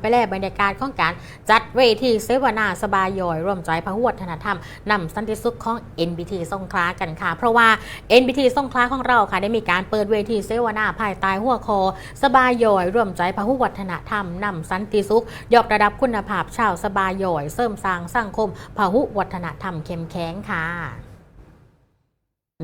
ไปแล้วบรรยากาศของการจัดเวทีเสวนาสบายย่อยร่วมใจพหุวัฒนธรรมนำสันติสุขของ NBT สงขลากันค่ะ เพราะว่า NBT สงขลาของเราค่ะ ได้มีการเปิดเวทีเสวนาภายใต้หัวคอสบายย่อยร่วมใจพหุวัฒนธรรมนำสันติสุข ยกระดับคุณภาพชาวสบายย่อยเสริมสร้างสังคมพหุวัฒนธรรมเข้มแข็งค่ะ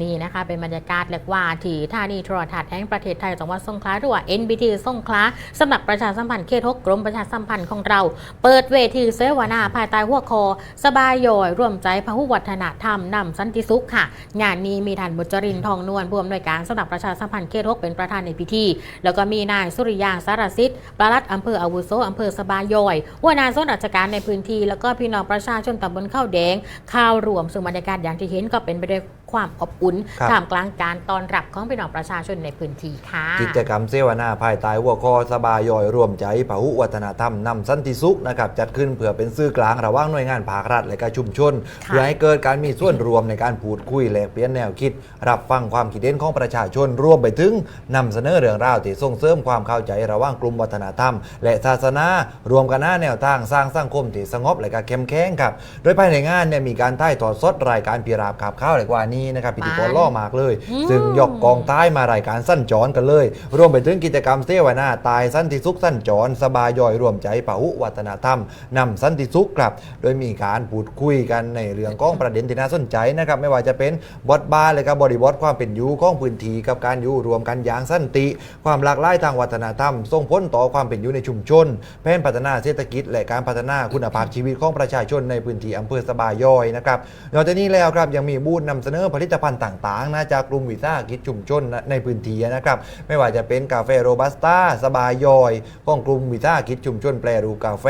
นี่นะคะเป็นบรรยากาศเรียกว่าที่ท่านีโทรทัศน์แห่งประเทศไทยจังหวัดสงขลาหรือว่า NBT สงขลาสำนักประชาสัมพันธ์เขตหกกรมประชาสัมพันธ์ของเรา เปิดเวทีเสวนาภายใต้หัวคอ สบายย่อยร่วมใจพหุวัฒนธรรมนำสันติสุขค่ะ งานนี้มีท่านบุจรินทองนวลผู้อำนวยการสำนักประชาสัมพันธ์เขตหกเป็นประธานในพิธี แล้วก็มีนายสุริยาสารสิทธิ์ปลัดอำเภออาวุโสอำเภอสบายย่อยหัวหน้าส่วนราชการในพื้นที่ แล้วก็พี่น้องประชาชนตำบลข้าวแดงข้าวรวมซึ่งบรรยากาศอย่างที่เห็นก็เป็นไปด้วย ความอบอุ่นครับ ท่ามกลางการต้อนรับของพี่น้องประชาชนในพื้นที่ค่ะ กิจกรรมเสวนาภายใต้หัวข้อสบายย่อยรวมใจพหุวัฒนธรรมนำสันติสุขนะครับจัดขึ้นเพื่อเป็นสื่อกลางระหว่างหน่วยงานภาครัฐและก็ชุมชนค่ะ เพื่อให้เกิดการมีส่วนรวมในการพูดคุยแลกเปลี่ยนแนวคิด รับฟังความคิดเห็นของประชาชนรวมไปถึงนำเสนอเรื่องราวที่ส่งเสริมความเข้าใจระหว่างกลุ่มวัฒนธรรม และศาสนารวมกันหน้าแนวทางสร้างสังคมที่สงบและก็เข้มแข็งครับ โดยภายในงานเนี่ยมีการถ่ายทอดสดรายการพิราบขับข้าวอะไรกว่านี้นะครับพิธีกรล่อมากเลยอืมซึ่งยกกองใต้มารายการสั้นจรกันเลย รวมไปถึงกิจกรรมเสวนาตายสันติสุขสั้นจรสบายย่อยรวมใจปะหุวัฒนธรรมนำสันติสุขครับ โดยมีการพูดคุยกันในเรื่องของประเด็นที่น่าสนใจนะครับไม่ว่าจะเป็นบทบาทและก็บริบทความเป็นอยู่ของพื้นที่กับการอยู่รวมกันอย่างสันติ ความหลากหลายทางวัฒนธรรมส่งผลต่อความเป็นอยู่ในชุมชนแผนพัฒนาเศรษฐกิจ และการพัฒนาคุณภาพชีวิตของประชาชนในพื้นที่อำเภอสบายย่อยนะครับนอกจากนี้แล้วครับยังมีบูธนำเสนอผลิตภัณฑ์ต่างๆนะจากกลุ่มวิสาหกิจชุมชนในพื้นที่นะครับ ไม่ว่าจะเป็นกาแฟโรบัสต้าสบายย่อยของกลุ่มวิสาหกิจชุมชนแปรรูปกาแฟ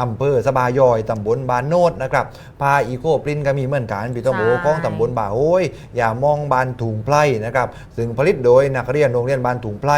อำเภอสบายย่อยตำบลบานโนดนะครับพาอีโคปรินก็มีเหมือนกันพี่ต้องบอกว่าของตำบลบ่าโอ้ยอย่ามองบานถุงไพรนะครับซึ่งผลิตโดยนักเรียนโรงเรียนบานถุงไพร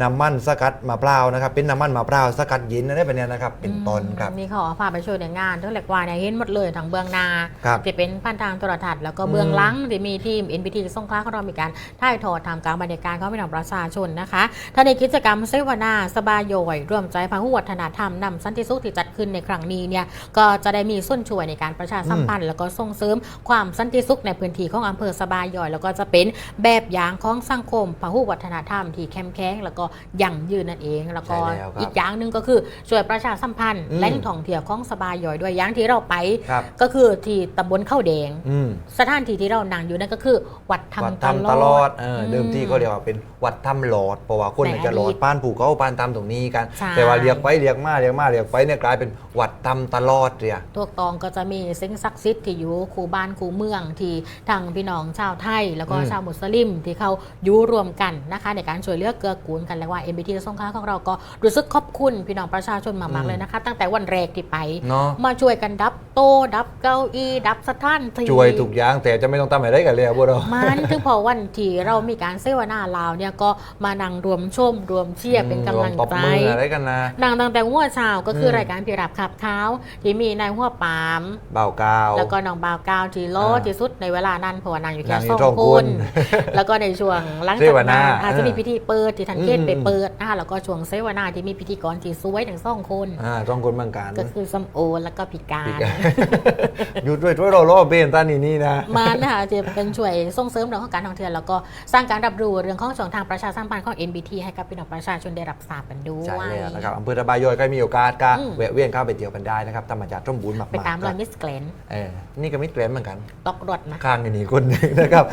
น้ำมันสกัดมะพร้าวนะครับเป็นน้ำมันมะพร้าวสกัดเย็นนะได้เป็นเนี่ยนะครับเป็นตอนครับนี่เขาพาไปช่วยในงานทั้งแหลกว่าเนี่ยเห็นหมดเลยทั้งเบื้องหน้าครับจะเป็นผ่านทางโทรทัศน์แล้วก็เบื้องหลังที่มีทีม NBT สงขลาของเรามีการถ่ายทอดทำกลางบรรยากาศของพี่น้องประชาชนนะคะท่านในกิจกรรมเสวนาสบายโยอยร่วมใจพหุวัฒนธรรมนำสันติสุขที่จัดขึ้นในครั้งนี้เนี่ยก็จะได้มีส่วนช่วยในการประชาสัมพันธ์ แล้วก็ส่งเสริมความสันติสุขในพื้นที่ของอำเภอสบายย่อยแล้วก็จะเป็นแบบอย่างของสังคมพหุวัฒนธรรมที่เข้มแข็งแล้วก็ยั่งยืนนั่นเอง แล้วก็ใช่แล้วครับอีกอย่างหนึ่งก็คือช่วยประชาสัมพันธ์อืมแหล่งท่องเที่ยวของสบายย่อยด้วยอย่างที่เราไปครับก็คือที่ตำบลข้าวแดงอืมสถานที่ที่เรานั่งอยู่นั่นก็คือ วัดธรรมวัดตทำตลลออดดเอออืมเดิมที่เขาเรียกว่าเป็นวัดทำหลอดเพราะว่าคนเนี่ยในจะหลออดดีตป้านผูเขาป้านตามตรงนี้กัน ใช่ แต่ว่าเรียกไปเรียกมาเรียกมาเรียกไปเนี่ยกลายเป็นวัดทำตลอดเลยอะทวกตองก็จะมีสิ่งศักดิ์สิทธิ์ที่อยู่คูบ้านคูเมืองที่ทางพี่น้องชาวไทย แล้วก็อืม ชาวมุสลิมที่เขาอยู่รวมกันนะคะ ในการช่วยเหลือกเกื้อกูลกันและว่า MBT สงขลาของเราก็รู้สึกขอบคุณพี่น้องประชาชนมากๆเลยนะคะ ตั้งแต่วันแรกที่ไป เนาะมาช่วยกันดับโต๊ะดับเก้าอี้ดับสถานที่ ช่วยทุกอย่างแต่จะไม่ต้องทำอะไรกันเลยอะพวกเรามันถึงพอวันที่เรามีการเสวนาลาวเนี่ยก็มานั่งรวมชมรวมเชียร์เป็นกำลังตบใจมืออะไรกันนะดังตั้งแต่หัวเช้าก็คืออมรายการพิรับขับเท้าที่มีนายหัวปามเบากาวแล้วก็น้องบ่าวก้าวที่โลอ่าที่สุดในเวลานั้นเพราะว่านางอยู่แค่นางอยู่สองสองคคนนแล้วก็ในช่วงหลังเสจากวนานั้นอาจจะมีอ่าพิธีเปิดที่ทันเกตอืมไปเปิดนะคะแล้วก็ช่วงเสวนาที่มีพิธีกรที่สวยถึงสองคนอ่าต้องคนบางการก็คือสมโอแล้วก็พิกาปีรกาหยุดด้วยด้วยเราล่อเบนตานี่นี่นะมันนะคะจะเป็นช่วยส่งเสริมเรื่องของการท่องเที่ยวแล้วก็สร้างการรับรู้เรื่องของช่องทางประชาสัมพันธ์ของ NBT ให้กับพี่น้องประชาชนได้รับทราบกันด้วยใช่แล้วนะครับอำเภอระบายย่อยใครมีโอกาสก็อืมแวะเวียนเข้าไปเที่ยวกันได้นะครับธรรมจักรร่มบุญมากๆไปตามรอยคบมิสแกรนเออนี่ก็มิตรแกรนเหมือนกันตอกรถนะข้างในนี้คนหนึงนะครับ